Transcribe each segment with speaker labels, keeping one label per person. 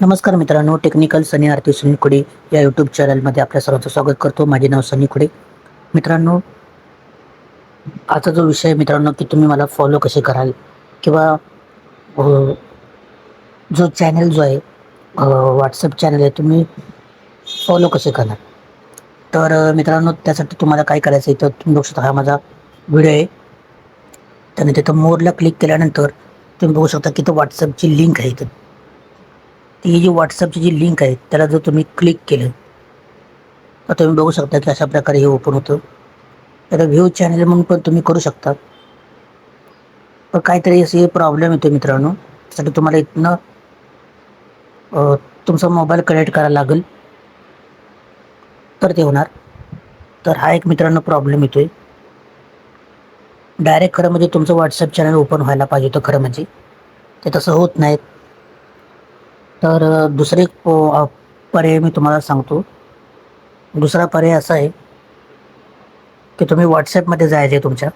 Speaker 1: नमस्कार मित्रांनो टेक्निकल सनी आरती सनी खुडे या यूट्यूब चॅनलमध्ये आपल्या सर्वांचं स्वागत करतो. माझे नाव सनी खुडे. मित्रांनो आजचा जो विषय मित्रांनो की तुम्ही मला फॉलो कसे कराल किंवा जो चॅनल जो आहे व्हॉट्सअप चॅनल आहे तुम्ही फॉलो कसे करणार? तर मित्रांनो त्यासाठी तुम्हाला काय करायचं आहे तर तुम्ही बघू शकता हा माझा व्हिडिओ आहे. त्याने तिथं मोरला क्लिक केल्यानंतर तुम्ही बघू शकता की तो व्हॉट्सअपची लिंक आहे इथं. ही जी व्हॉट्सअपची जी लिंक आहे त्याला जर तुम्ही क्लिक केलं तर तुम्ही बघू शकता की अशा प्रकारे हे ओपन होतं. तर व्ह्यू चॅनल म्हणून पण तुम्ही करू शकता. पण काहीतरी असे प्रॉब्लेम येतो मित्रांनो. त्यासाठी तुम्हाला इथनं तुमचा मोबाईल कनेक्ट करायला लागेल. तर ते होणार. तर हा एक मित्रांनो प्रॉब्लेम येतोय. डायरेक्ट खरं म्हणजे तुमचं व्हॉट्सअप चॅनल ओपन व्हायला पाहिजे होतं खरं म्हणजे. ते तसं होत नाही तर दुसरे एक, पर्याय मी तुम्हाला सांगतो. दुसरा पर्याय असा आहे की तुम्ही व्हॉट्सॲपमध्ये जायचं आहे तुमच्या.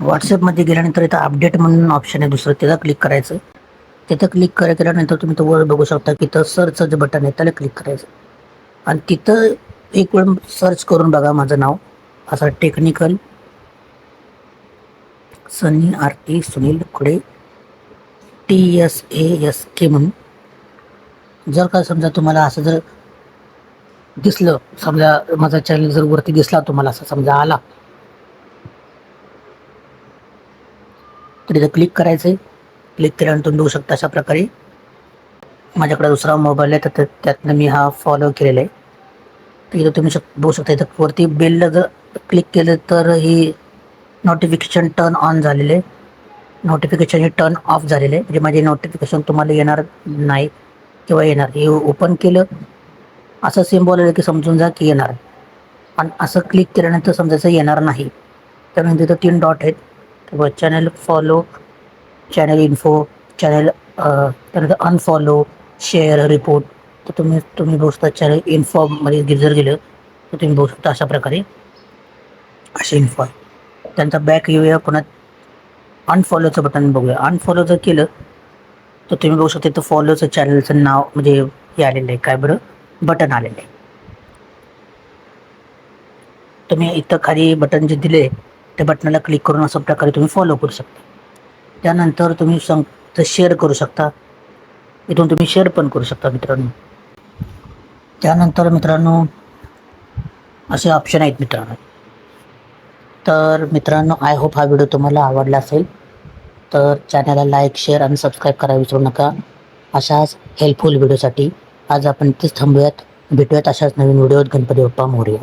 Speaker 1: व्हॉट्सॲपमध्ये गेल्यानंतर इथं अपडेट म्हणून ऑप्शन आहे दुसरं त्याला क्लिक करायचं. तिथं क्लिक करा केल्यानंतर तुम्ही तो वर बघू शकता की तर सर्चचं जे बटन आहे त्याला क्लिक करायचं. आणि तिथं एक वेळ सर्च करून बघा माझं नाव. असं technical Sunny Aarti Sunil Khude. T S A S K म्हणून. जर का समजा तुम्हाला असं जर दिसलं समजा माझा चॅनल जर वरती दिसला तुम्हाला असं समजा आला तर इथं क्लिक करायचं आहे क्लिक केल्यानंतर तुम्ही बघू शकता अशा प्रकारे माझ्याकडे दुसरा मोबाईल आहे तर त्यातनं मी हा फॉलो केलेला आहे. तर इथं तुम्ही शक बघू शकता इथं वरती बेलला जर क्लिक केलं तर ही नोटिफिकेशन टर्न ऑन झालेले नोटिफिकेशन हे टर्न ऑफ झालेले आहे. म्हणजे माझे नोटिफिकेशन तुम्हाला येणार नाही किंवा येणार हे ओपन केलं असं सिम्बॉल आलं की समजून जा की येणार. पण असं क्लिक केल्यानंतर समजायचं येणार नाही त्यानंतर तिथं तीन डॉट आहेत. किंवा channel follow channel info channel त्यानंतर अनफॉलो शेअर रिपोर्ट तर तुम्ही तुम्ही बघू शकता चॅनल इन्फॉमध्ये जर गेलं तर तुम्ही बघू शकता अशा प्रकारे अशी इन्फो आहे. त्यानंतर बॅक येऊया पुन्हा अनफॉलोचं बटन बघूया. अनफॉलो जर केलं तर तुम्ही बघू शकता इथं फॉलोचं चॅनलचं नाव म्हणजे हे आलेलं आहे. काय बरं? बटन आलेलं आहे. तुम्ही इथं खाली बटन जे दिले त्या बटनाला क्लिक करून अशा प्रकारे तुम्ही फॉलो करू शकता. त्यानंतर तुम्ही सांग शेअर करू शकता. इथून तुम्ही शेअर पण करू शकता मित्रांनो. त्यानंतर मित्रांनो असे ऑप्शन आहेत मित्रांनो. तर मित्रांनो आय होप हा व्हिडिओ तुम्हाला आवडला असेल. तर चॅनलला लाईक शेअर आणि सबस्क्राईब करायला विसरू नका. अशाच हेल्पफुल व्हिडिओसाठी आज आपण इथेच थांबूयात. भेटूयात अशाच नवीन व्हिडिओत गणपती बाप्पा मोरया.